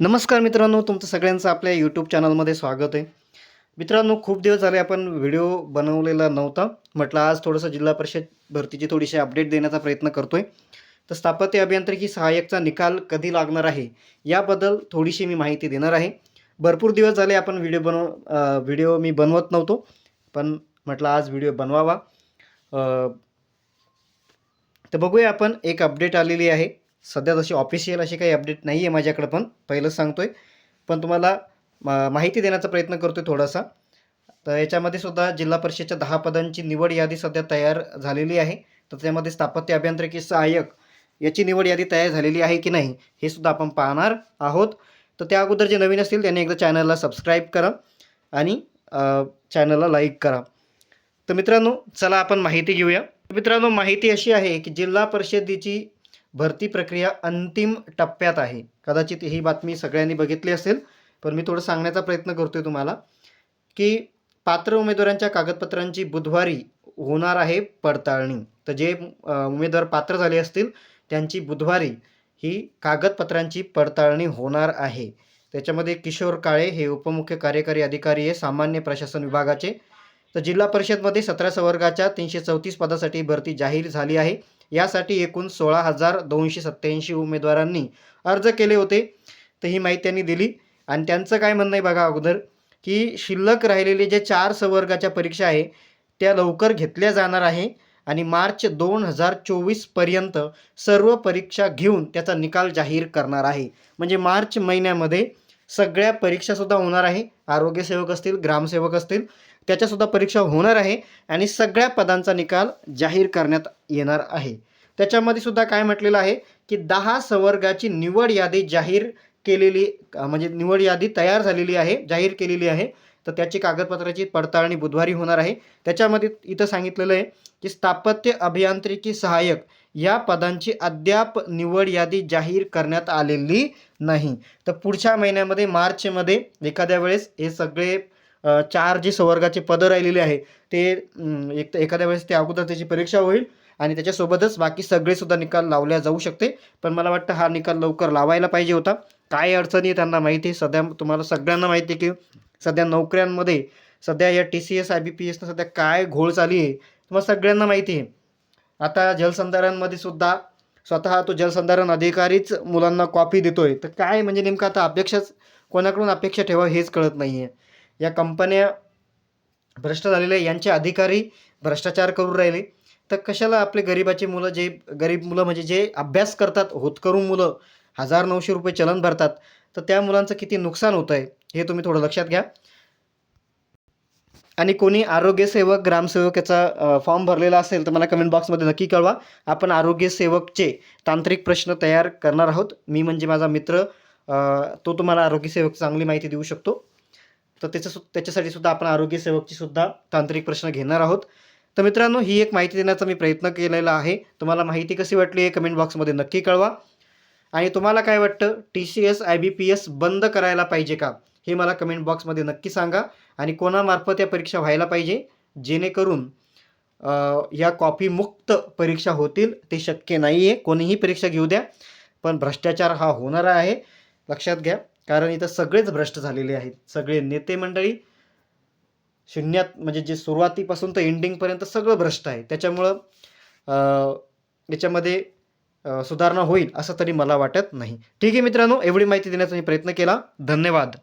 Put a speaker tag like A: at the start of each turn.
A: नमस्कार मित्रांनो तुमचं सगळ्यांचं आपल्या यूट्यूब चॅनलमध्ये स्वागत आहे. मित्रांनो खूप दिवस झाले आपण व्हिडिओ बनवलेला नव्हता. म्हटलं आज थोडंसं जिल्हा परिषद भरतीची थोडीशी अपडेट देण्याचा प्रयत्न करतोय. तर स्थापत्य अभियांत्रिकी सहाय्यकचा निकाल कधी लागणार आहे याबद्दल थोडीशी मी माहिती देणार आहे. भरपूर दिवस झाले आपण व्हिडिओ बनव व्हिडिओ मी बनवत नव्हतो पण म्हटलं आज व्हिडिओ बनवावा. तर बघूया आपण एक अपडेट आलेली आहे. सध्या तशी ऑफिशियल अशी काही अपडेट नाही आहे माझ्याकडं पण पहिलंच आहे पण तुम्हाला मा- माहिती देण्याचा प्रयत्न करतोय थोडासा. तर याच्यामध्ये सुद्धा जिल्हा परिषदच्या दहा पदांची निवड यादी सध्या तयार झालेली आहे. तर त्यामध्ये स्थापत्य अभियांत्रिकी सहाय्यक याची निवड यादी तयार झालेली आहे की नाही हे सुद्धा आपण पाहणार आहोत. तर त्या अगोदर जे नवीन असतील त्यांनी एकदा चॅनलला सबस्क्राईब करा आणि चॅनलला लाईक करा. तर मित्रांनो चला आपण माहिती घेऊया. मित्रांनो माहिती अशी आहे की जिल्हा परिषदेची भरती प्रक्रिया अंतिम टप्प्यात आहे. कदाचित ही बातमी सगळ्यांनी बघितली असेल पण मी थोडं सांगण्याचा प्रयत्न करतोय तुम्हाला की पात्र उमेदवारांच्या कागदपत्रांची बुधवारी होणार आहे पडताळणी. तर जे उमेदवार पात्र झाले असतील त्यांची बुधवारी ही कागदपत्रांची पडताळणी होणार आहे. त्याच्यामध्ये किशोर काळे हे उपमुख्य कार्यकारी अधिकारी आहे सामान्य प्रशासन विभागाचे. तर जिल्हा परिषदमध्ये सतरा संवर्गाच्या तीनशे चौतीस पदासाठी भरती जाहीर झाली आहे. यासाठी एकूण सोळा हजार दोनशे सत्त्याऐंशी उमेदवारांनी अर्ज केले होते. तर ही माहिती त्यांनी दिली. आणि त्यांचं काय म्हणणं आहे बघा अगोदर की शिल्लक राहिलेले जे चार संवर्गाच्या परीक्षा आहे त्या लवकर घेतल्या जाणार आहे. आणि मार्च दोन हजार चोवीसपर्यंत सर्व परीक्षा घेऊन त्याचा निकाल जाहीर करणार आहे. म्हणजे मार्च महिन्यामध्ये सगळ्या परीक्षासुद्धा होणार आहे. आरोग्यसेवक असतील ग्रामसेवक असतील. त्याच्यासुद्धा परीक्षा होणार आहे आणि सगळ्या पदांचा निकाल जाहीर करण्यात येणार आहे. त्याच्यामध्ये सुद्धा काय म्हटलेलं आहे की दहा संवर्गाची निवड यादी जाहीर केलेली म्हणजे निवड यादी तयार झालेली आहे जाहीर केलेली आहे. तर त्याची कागदपत्राची पडताळणी बुधवारी होणार आहे. त्याच्यामध्ये इथं सांगितलेलं आहे की स्थापत्य अभियांत्रिकी सहाय्यक या पदांची अद्याप निवड यादी जाहीर करण्यात आलेली नाही. तर पुढच्या महिन्यामध्ये मार्चमध्ये एखाद्या वेळेस हे सगळे चार जे संवर्गाचे पदं राहिलेले आहे ते एक एखाद्या वेळेस ते अगोदर त्याची परीक्षा होईल आणि त्याच्यासोबतच बाकी सगळेसुद्धा निकाल लावल्या जाऊ शकते. पण मला वाटतं हा निकाल लवकर लावायला पाहिजे होता. काय अडचणी आहे त्यांना माहिती आहे. सध्या तुम्हाला सगळ्यांना माहिती आहे की सध्या नोकऱ्यांमध्ये सध्या या T C S I B P एसनं सध्या काय घोळ चाली आहे तुम्हाला सगळ्यांना माहिती आहे. आता जलसंधारणमध्ये सुद्धा स्वतः तो जलसंधारण अधिकारीच मुलांना कॉपी देतोय. तर काय म्हणजे नेमकं आता अपेक्षाच कोणाकडून अपेक्षा ठेवा हेच कळत नाही आहे या कंपन्या भ्रष्ट झालेल्या यांचे अधिकारी भ्रष्टाचार करून राहिले. तर कशाला आपले गरिबाचे मुलं जे गरीब मुलं म्हणजे जे अभ्यास करतात होतकरू मुलं हजार नऊशे रुपये चलन भरतात तर त्या मुलांचं किती नुकसान होतं आहे हे तुम्ही थोडं लक्षात घ्या. आणि कोणी आरोग्यसेवक ग्रामसेवक याचा फॉर्म भरलेला असेल तर मला कमेंट बॉक्समध्ये नक्की कळवा. आपण आरोग्यसेवकचे तांत्रिक प्रश्न तयार करणार आहोत. मी म्हणजे माझा मित्र तो तुम्हाला आरोग्यसेवक चांगली माहिती देऊ शकतो. तर त्याचं सु त्याच्यासाठी सुद्धा आपण आरोग्यसेवकची सुद्धा तांत्रिक प्रश्न घेणार आहोत. तर मित्रांनो ही एक माहिती देण्याचा मी प्रयत्न केलेला आहे. तुम्हाला माहिती कशी वाटली हे कमेंट बॉक्समध्ये नक्की कळवा. आणि तुम्हाला काय वाटतं? T C S I B P S बंद करायला पाहिजे का? हे मला कमेंट बॉक्समध्ये नक्की सांगा. आणि कोणामार्फत या परीक्षा व्हायला पाहिजे? जेणेकरून या कॉपीमुक्त परीक्षा होतील. ते शक्य नाही आहे कोणीही परीक्षा घेऊ द्या. पण भ्रष्टाचार हा होणार आहे. लक्षात घ्या. कारण इथं सगळेच भ्रष्ट झालेले आहेत. सगळे नेते मंडळी शून्यात म्हणजे जे सुरुवातीपासून तर एंडिंगपर्यंत सगळं भ्रष्ट आहे. त्याच्यामुळं याच्यामध्ये सुधारणा होईल असं तरी मला वाटत नाही. ठीक आहे मित्रांनो एवढी माहिती देण्याचा मी प्रयत्न केला. धन्यवाद.